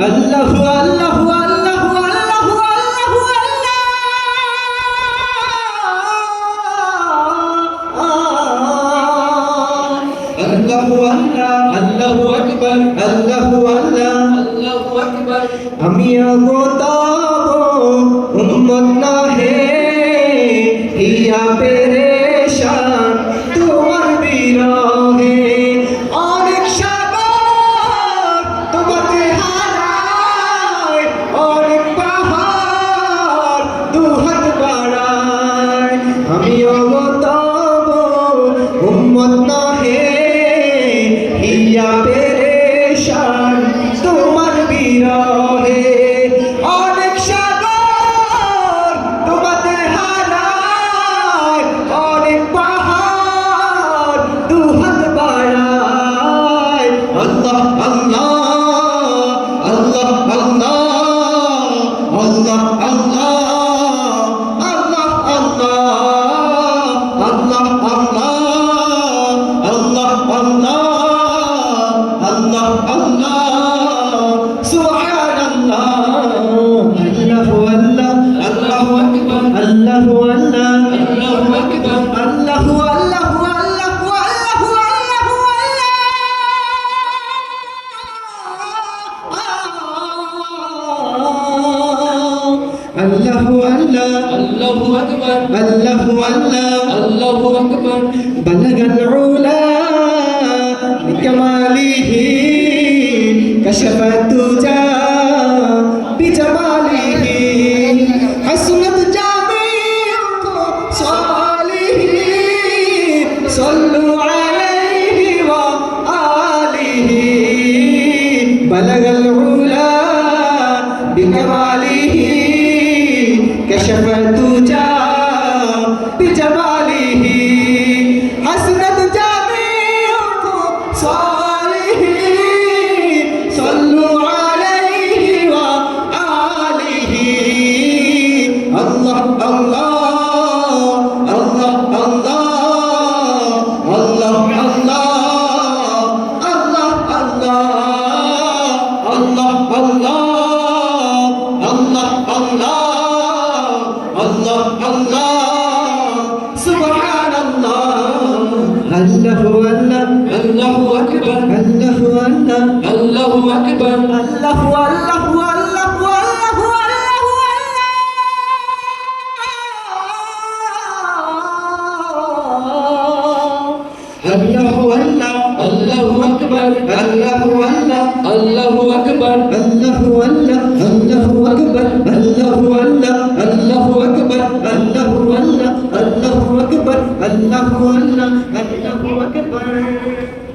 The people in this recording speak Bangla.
আল্লাহু আল্লাহু আল্লাহু আল্লাহু আল্লাহু আল্লাহু। আল্লাহ আকবার আল্লাহু আল্লাহ। আল্লাহু আকবার। আমি আগতাবো بلغ العلا بكماله كشف الدجى بلغ العلا بكماله كشف الدجى بجماله حسنت جميع صالحين صلوا عليه وآله الله الله আল্লাহ আল্লাহ আল্লাহ আল্লাহ আল্লাহ আল্লাহ। সুবহানাল্লাহ। আল্লাহু আল্লাহ আল্লাহু আকবার। আল্লাহু আল্লাহ আল্লাহু আকবার। আল্লাহু আল্লাহু আল্লাহু আল্লাহু আল্লাহু আল্লাহ। আল্লাহু আল্লাহ আল্লাহু আকবার আল্লাহু আল্লাহ। আল্লাহু الله أكبر الله أكبر